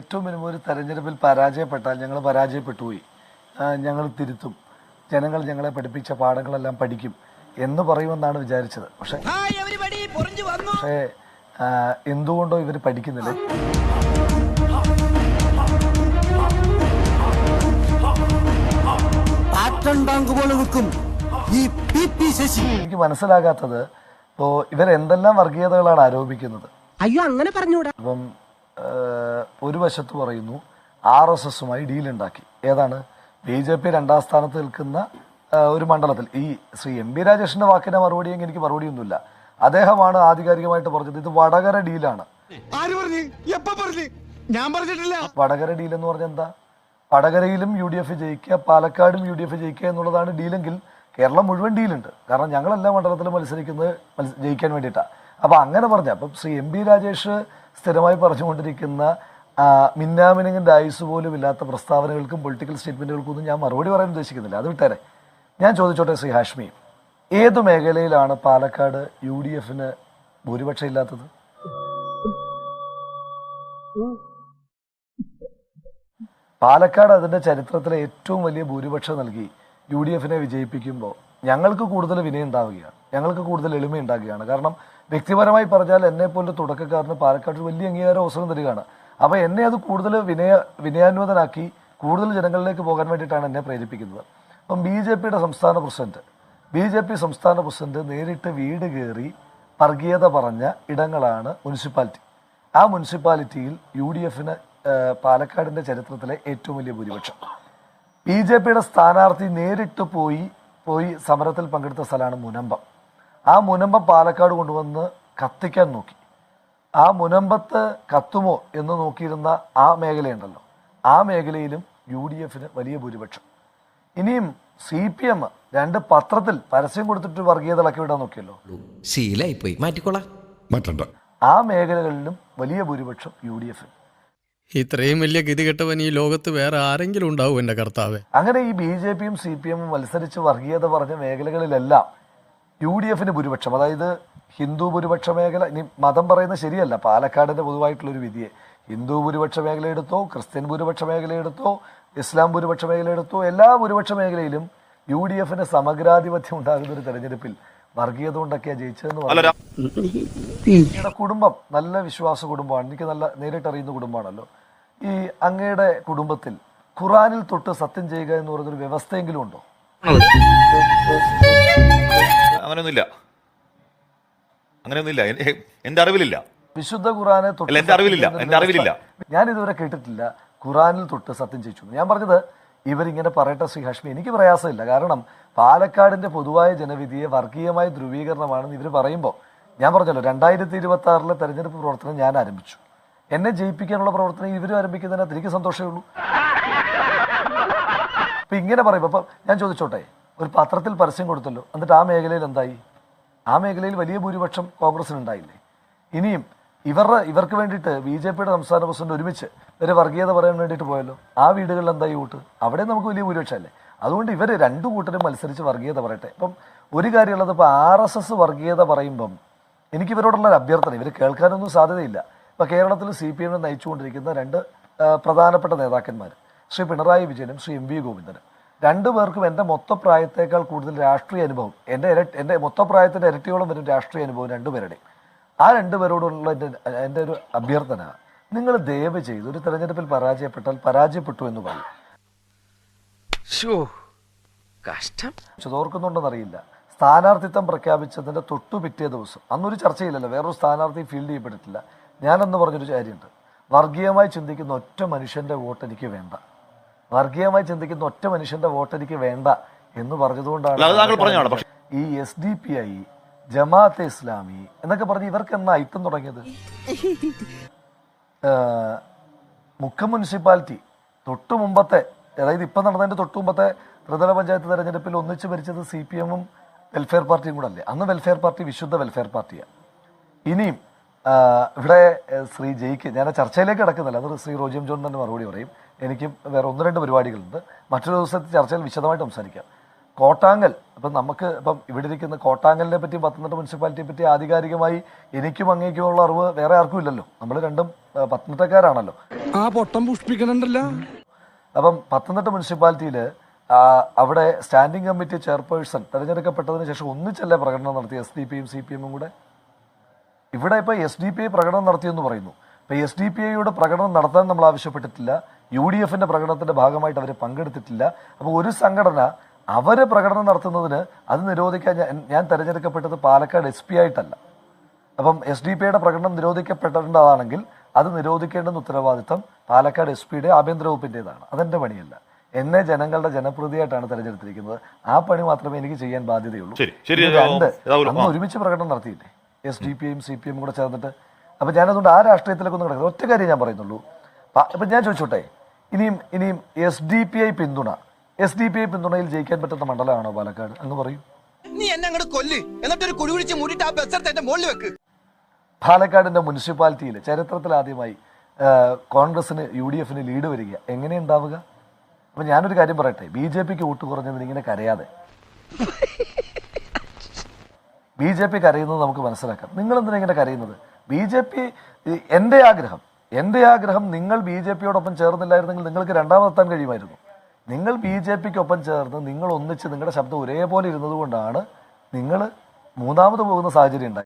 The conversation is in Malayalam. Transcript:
ഏറ്റവും മിനിമം ഒരു തെരഞ്ഞെടുപ്പിൽ പരാജയപ്പെട്ടാൽ ഞങ്ങൾ പരാജയപ്പെട്ടു പോയി ഞങ്ങൾ തിരുത്തും. ജനങ്ങൾ ഞങ്ങളെ പഠിപ്പിച്ച പാഠങ്ങളെല്ലാം പഠിക്കും എന്ന് പറയുമെന്നാണ് വിചാരിച്ചത്. പക്ഷേ പക്ഷേ എന്തുകൊണ്ടോ ഇവർ പഠിക്കുന്നില്ല. എനിക്ക് മനസ്സിലാകാത്തത് ഇപ്പോൾ ഇവരെന്തെല്ലാം വർഗീയതകളാണ് ആരോപിക്കുന്നത്? അയ്യോ അങ്ങനെ പറഞ്ഞൂടാ. അപ്പം ഒരു വശത്ത് പറയുന്നു ആർ എസ് എസുമായി ഡീലുണ്ടാക്കി ഏതാണ്? ബി ജെ പി രണ്ടാം സ്ഥാനത്ത് നിൽക്കുന്ന ഒരു മണ്ഡലത്തിൽ. ഈ ശ്രീ എം പി രാജേഷിന്റെ വാക്കിന്റെ മറുപടിയെങ്കിൽ എനിക്ക് മറുപടിയൊന്നുമില്ല. അദ്ദേഹമാണ് ആധികാരികമായിട്ട് പറഞ്ഞത് ഇത് വടകര ഡീലാണ് വടകര ഡീൽ എന്ന് പറഞ്ഞാൽ എന്താ? വടകരയിലും യു ഡി എഫ് ജയിക്കുക പാലക്കാടും യു ഡി എഫ് ജയിക്കുക എന്നുള്ളതാണ് ഡീലെങ്കിൽ കേരളം മുഴുവൻ ഡീലുണ്ട് കാരണം ഞങ്ങളെല്ലാ മണ്ഡലത്തിലും മത്സരിക്കുന്നത് മത്സ- ജയിക്കാൻ വേണ്ടിയിട്ടാണ് അപ്പൊ അങ്ങനെ പറഞ്ഞ. അപ്പം ശ്രീ എം ബി രാജേഷ് സ്ഥിരമായി പറഞ്ഞുകൊണ്ടിരിക്കുന്ന ആ, മിന്നാമിനുങ്ങിന്റെ ആയുസ് പോലും ഇല്ലാത്ത പ്രസ്താവനകൾക്കും പൊളിറ്റിക്കൽ സ്റ്റേറ്റ്മെന്റുകൾക്കും ഒന്നും ഞാൻ മറുപടി പറയാൻ ഉദ്ദേശിക്കുന്നില്ല. അത് വിട്ടേരെ. ഞാൻ ചോദിച്ചോട്ടെ ശ്രീ ഹാഷ്മി ഏത് മേഖലയിലാണ് പാലക്കാട് യു ഡി എഫിന് ഭൂരിപക്ഷം ഇല്ലാത്തത്? പാലക്കാട് അതിന്റെ ചരിത്രത്തിലെ ഏറ്റവും വലിയ ഭൂരിപക്ഷം നൽകി യു ഡി എഫിനെ വിജയിപ്പിക്കുമ്പോൾ ഞങ്ങൾക്ക് കൂടുതൽ വിനയം ഉണ്ടാവുകയാണ്. ഞങ്ങൾക്ക് കൂടുതൽ എളിമയുണ്ടാക്കുകയാണ് കാരണം വ്യക്തിപരമായി പറഞ്ഞാൽ എന്നെ പോലെ തുടക്കക്കാരന് പാലക്കാട് വലിയ അംഗീകാരം അവസരം തരികയാണ്. അപ്പോൾ എന്നെ അത് കൂടുതൽ വിനയ വിനയാന്വതനാക്കി കൂടുതൽ ജനങ്ങളിലേക്ക് പോകാൻ വേണ്ടിയിട്ടാണ് എന്നെ പ്രേരിപ്പിക്കുന്നത്. അപ്പം ബി ജെ പിയുടെ സംസ്ഥാന president B J P president president നേരിട്ട് വീട് കയറി വർഗീയത പറഞ്ഞ ഇടങ്ങളാണ് മുനിസിപ്പാലിറ്റി. ആ മുനിസിപ്പാലിറ്റിയിൽ യു ഡി എഫിന് പാലക്കാടിന്റെ ചരിത്രത്തിലെ ഏറ്റവും വലിയ ഭൂരിപക്ഷം. ബി ജെ പിയുടെ സ്ഥാനാർത്ഥി നേരിട്ട് പോയി പോയി സമരത്തിൽ പങ്കെടുത്ത സ്ഥലമാണ് മുനമ്പം. ആ മുനമ്പം പാലക്കാട് കൊണ്ടുവന്ന് കത്തിക്കാൻ നോക്കി. ആ മുനമ്പത്ത് കത്തുമോ എന്ന് നോക്കിയിരുന്ന ആ മേഖലയുണ്ടല്ലോ. ആ മേഖലയിലും യു ഡി എഫിന് വലിയ ഭൂരിപക്ഷം. ഇനിയും സി പി എം രണ്ട് പത്രത്തിൽ പരസ്യം കൊടുത്തിട്ട് വർഗീയത ഇളക്കി വിടാൻ നോക്കിയല്ലോ. ശീലായിപ്പോയി. മാറ്റിക്കോളാം. മാറ്റണ്ട. ആ മേഖലകളിലും വലിയ ഭൂരിപക്ഷം യു ഡി എഫിന് ഇത്രയും വലിയ ഗതികെട്ടവൻ ഈ ലോകത്ത് വേറെ ആരെങ്കിലും ഉണ്ടാവും എന്റെ കർത്താവ്. അങ്ങനെ ഈ ബി ജെ പിയും സി പി എമ്മും മത്സരിച്ച് വർഗീയത പറഞ്ഞ മേഖലകളിലെല്ലാം യു ഡി എഫിന് ഭൂരിപക്ഷം അതായത് ഹിന്ദു ഭൂരിപക്ഷ മേഖല ഇനി മതം പറയുന്നത് ശരിയല്ല പാലക്കാടിന്റെ പൊതുവായിട്ടുള്ളൊരു വിധിയെ. ഹിന്ദു ഭൂരിപക്ഷ മേഖല എടുത്തോ ക്രിസ്ത്യൻ ഭൂരിപക്ഷ മേഖല എടുത്തോ ഇസ്ലാം ഭൂരിപക്ഷ മേഖല എടുത്തോ എല്ലാ ഭൂരിപക്ഷ മേഖലയിലും യു ഡി എഫിന് സമഗ്രാധിപത്യം ഉണ്ടാകുന്ന ഒരു തെരഞ്ഞെടുപ്പിൽ വർഗീയത കൊണ്ടൊക്കെയാണ് ജയിച്ചതെന്ന് പറഞ്ഞു അങ്ങയുടെ കുടുംബം നല്ല വിശ്വാസ കുടുംബമാണ് എനിക്ക് നല്ല നേരിട്ടറിയുന്ന കുടുംബമാണല്ലോ. ഈ അങ്ങയുടെ കുടുംബത്തിൽ ഖുറാനിൽ തൊട്ട് സത്യം ചെയ്യുക എന്ന് പറയുന്നൊരു വ്യവസ്ഥയെങ്കിലും ഉണ്ടോ? അങ്ങനെയൊന്നുമില്ല. അങ്ങനെയൊന്നുമില്ല. എന്റെ അറിവിലില്ല. വിശുദ്ധ ഖുറാനെ തൊട്ട് എന്റെ അറിവിലില്ല. എന്റെ അറിവിലില്ല. ഞാൻ ഇതുവരെ കേട്ടിട്ടില്ല. ഖുറാനിൽ തൊട്ട് സത്യം ചെയ്യിച്ചു ഞാൻ പറഞ്ഞത് ഇവരിങ്ങനെ പറയട്ടെ ശ്രീ ഹാഷ്മി എനിക്ക് പ്രയാസമില്ല. കാരണം പാലക്കാടിന്റെ പൊതുവായ ജനവിധിയെ വർഗീയമായ ധ്രുവീകരണമാണെന്ന് ഇവർ പറയുമ്പോൾ ഞാൻ പറഞ്ഞല്ലോ രണ്ടായിരത്തി ഇരുപത്തി ആറിലെ തെരഞ്ഞെടുപ്പ് പ്രവർത്തനം ഞാൻ ആരംഭിച്ചു. എന്നെ ജയിപ്പിക്കാനുള്ള പ്രവർത്തനം ഇവരും ആരംഭിക്കുന്നതിനകത്ത് എനിക്ക് സന്തോഷമേ ഉള്ളൂ. അപ്പൊ ഇങ്ങനെ പറയുമ്പോൾ അപ്പൊ ഞാൻ ചോദിച്ചോട്ടെ ഒരു പത്രത്തിൽ പരസ്യം കൊടുത്തല്ലോ. എന്നിട്ട് ആ മേഖലയിൽ എന്തായി? ആ മേഖലയിൽ വലിയ ഭൂരിപക്ഷം കോൺഗ്രസിന് ഉണ്ടായില്ലേ ഇനിയും ഇവരുടെ ഇവർക്ക് വേണ്ടിയിട്ട് ബി ജെ പിയുടെ സംസ്ഥാന പ്രസിഡന്റ് ഒരുമിച്ച് ഇവരെ വർഗീയത പറയാൻ വേണ്ടിയിട്ട് പോയല്ലോ. ആ വീടുകളിൽ എന്തായി വോട്ട്? അവിടെ നമുക്ക് വലിയ ഭൂരിപക്ഷം അല്ലേ അതുകൊണ്ട് ഇവർ രണ്ടു കൂട്ടരും മത്സരിച്ച് വർഗീയത പറയട്ടെ. ഇപ്പം ഒരു കാര്യമുള്ളത് ഇപ്പോൾ ആർ എസ് എസ് വർഗീയത പറയുമ്പം എനിക്ക് ഇവരോടുള്ള ഒരു അഭ്യർത്ഥന ഇവർ കേൾക്കാനൊന്നും സാധ്യതയില്ല. ഇപ്പോൾ കേരളത്തിൽ സി പി എമ്മിനെ നയിച്ചുകൊണ്ടിരിക്കുന്ന രണ്ട് പ്രധാനപ്പെട്ട നേതാക്കന്മാർ ശ്രീ പിണറായി വിജയനും ശ്രീ എം വി ഗോവിന്ദനും. രണ്ടുപേർക്കും എന്റെ മൊത്തപ്രായത്തേക്കാൾ കൂടുതൽ രാഷ്ട്രീയ അനുഭവം എന്റെ ഇരട്ടി എന്റെ മൊത്തപ്രായത്തിന്റെ ഇരട്ടിയോളം വരും രാഷ്ട്രീയ അനുഭവം രണ്ടുപേരുടെയും ആ രണ്ടുപേരോടുള്ള എന്റെ എന്റെ ഒരു അഭ്യർത്ഥന നിങ്ങൾ ദയവ് ചെയ്ത് ഒരു തെരഞ്ഞെടുപ്പിൽ പരാജയപ്പെട്ടാൽ പരാജയപ്പെട്ടു എന്ന് പറയും. കഷ്ടം. ചോർക്കുന്നുണ്ടെന്നറിയില്ല സ്ഥാനാർത്ഥിത്വം പ്രഖ്യാപിച്ചതിന്റെ തൊട്ടു പിറ്റേ ദിവസം അന്നൊരു ചർച്ചയില്ലല്ലോ വേറൊരു സ്ഥാനാർത്ഥി ഫീൽഡ് ചെയ്യപ്പെട്ടിട്ടില്ല. ഞാനെന്ന് പറഞ്ഞൊരു കാര്യമുണ്ട്. വർഗീയമായി ചിന്തിക്കുന്ന ഒറ്റ മനുഷ്യന്റെ വോട്ട് എനിക്ക് വേണ്ട. വർഗീയമായി ചിന്തിക്കുന്ന ഒറ്റ മനുഷ്യന്റെ വോട്ട് എനിക്ക് വേണ്ട എന്ന്. പറഞ്ഞതുകൊണ്ടാണ് ഈ S D P I Jamaat e Islami എന്നൊക്കെ പറഞ്ഞ് ഇവർക്ക് എന്നാ ഐറ്റം തുടങ്ങിയത്? മുഖ മുക്കം മുനിസിപ്പാലിറ്റി തൊട്ടു മുമ്പത്തെ അതായത് ഇപ്പം നടന്നതിന്റെ തൊട്ടു മുമ്പത്തെ ത്രിതല പഞ്ചായത്ത് തെരഞ്ഞെടുപ്പിൽ ഒന്നിച്ച് ഭരിച്ചത് സി പി എമ്മും വെൽഫെയർ പാർട്ടിയും കൂടെ അല്ലേ അന്ന് വെൽഫെയർ പാർട്ടി വിശുദ്ധ വെൽഫെയർ പാർട്ടിയാണ് ഇനിയും ഇവിടെ ശ്രീ ജയിക്ക് ഞാൻ ചർച്ചയിലേക്ക് കിടക്കുന്നില്ല അത് ശ്രീ റോജിയം ജോൺ തന്നെ മറുപടി പറയും. എനിക്കും വേറെ ഒന്ന് രണ്ട് പരിപാടികളുണ്ട്. മറ്റൊരു ദിവസത്തെ ചർച്ചയിൽ വിശദമായിട്ട് സംസാരിക്കാം. കോട്ടാങ്കൽ ഇപ്പം നമുക്ക് ഇപ്പം ഇവിടെ ഇരിക്കുന്ന കോട്ടാങ്കലിനെ പറ്റി പത്തനംതിട്ട മുനിസിപ്പാലിറ്റിയെ പറ്റി ആധികാരികമായി എനിക്കും അങ്ങേക്കുമുള്ള അറിവ് വേറെ ആർക്കും ഇല്ലല്ലോ. നമ്മൾ രണ്ടും പത്തനംതിട്ടക്കാരാണല്ലോ. ആ പൊട്ടം പുഷ്പിക്കണുണ്ടല്ലോ അപ്പം പത്തനംതിട്ട മുനിസിപ്പാലിറ്റിയിൽ അവിടെ സ്റ്റാൻഡിംഗ് കമ്മിറ്റി ചെയർപേഴ്സൺ തെരഞ്ഞെടുക്കപ്പെട്ടതിന് ശേഷം ഒന്നിച്ചല്ലേ പ്രകടനം നടത്തി എസ് ഡി പിയും സി പി എമ്മും കൂടെ? ഇവിടെ ഇപ്പോൾ എസ് ഡി പി ഐ പ്രകടനം നടത്തിയെന്ന് പറയുന്നു. ഇപ്പോൾ എസ് ഡി പി ഐയുടെ പ്രകടനം നടത്താൻ നമ്മൾ ആവശ്യപ്പെട്ടിട്ടില്ല. യു ഡി എഫിന്റെ പ്രകടനത്തിന്റെ ഭാഗമായിട്ട് അവർ പങ്കെടുത്തിട്ടില്ല. അപ്പോൾ ഒരു സംഘടന അവർ പ്രകടനം നടത്തുന്നതിന് അത് നിരോധിക്കാൻ ഞാൻ തിരഞ്ഞെടുക്കപ്പെട്ടത് പാലക്കാട് എസ് പി ആയിട്ടല്ല. അപ്പം എസ് ഡി പി ഐയുടെ പ്രകടനം നിരോധിക്കപ്പെടേണ്ടതാണെങ്കിൽ അത് നിരോധിക്കേണ്ടെന്ന് ഉത്തരവാദിത്തം പാലക്കാട് എസ് പിയുടെ ആഭ്യന്തര വകുപ്പിന്റെതാണ് അതെന്റെ പണിയല്ല. എന്നെ ജനങ്ങളുടെ ജനപ്രതിയായിട്ടാണ് തെരഞ്ഞെടുത്തിരിക്കുന്നത്. ആ പണി മാത്രമേ എനിക്ക് ചെയ്യാൻ ബാധ്യതയുള്ളൂ. രണ്ട് അന്ന്. ഒരുമിച്ച് പ്രകടനം നടത്തിയില്ലേ? എസ് ഡി പി ഐയും സി പി എം കൂടെ ചേർന്നിട്ട്. അപ്പൊ ഞാനതുകൊണ്ട് ആ രാഷ്ട്രീയത്തിലേക്കൊന്നും കിടക്കുന്നത് ഒറ്റ കാര്യം ഞാൻ പറയുന്നുള്ളൂ. പ- ഇപ്പൊ ഞാൻ ചോദിച്ചോട്ടെ? ഇനിയും ഇനിയും എസ് ഡി പി ഐ പിന്തുണ. എസ് ഡി പി ഐ പിന്തുണയിൽ ജയിക്കാൻ പറ്റുന്ന മണ്ഡലമാണോ പാലക്കാട്? അങ്ങ് പറയും. നീ എന്നെ അങ്ങോട്ട് കൊല്ല്. എന്നിട്ടൊരു കുടി കുഴിച്ച് മൂടിയിട്ട് ആ ബസ് എടുത്ത് എന്റെ മുകളിൽ വെക്ക്. പാലക്കാടിന്റെ മുനിസിപ്പാലിറ്റിയിൽ ചരിത്രത്തിൽ ആദ്യമായി കോൺഗ്രസിന് യു ഡി എഫിന് ലീഡ് വരിക. എങ്ങനെയുണ്ടാവുക അപ്പൊ ഞാനൊരു കാര്യം പറയട്ടെ. ബി ജെ പിക്ക് വോട്ട് കുറഞ്ഞതിന് ഇങ്ങനെ കരയാതെ. ബി ജെ പി കരയുന്നത് നമുക്ക് മനസ്സിലാക്കാം. നിങ്ങൾ എന്തിനാ ഇങ്ങനെ കരയുന്നത്? ബി ജെ പി എന്റെ ആഗ്രഹം എന്റെ ആഗ്രഹം നിങ്ങൾ ബി ജെ പിയോടൊപ്പം ചേർന്നില്ലായിരുന്നെങ്കിൽ നിങ്ങൾക്ക് രണ്ടാമതെത്താൻ കഴിയുമായിരുന്നു. നിങ്ങൾ ബി ജെ പിക്കൊപ്പം ചേർന്ന് നിങ്ങൾ ഒന്നിച്ച് നിങ്ങളുടെ ശബ്ദം ഒരേപോലെ ഇരുന്നത് കൊണ്ടാണ് നിങ്ങൾ മൂന്നാമത് പോകുന്ന സാഹചര്യം ഉണ്ടായി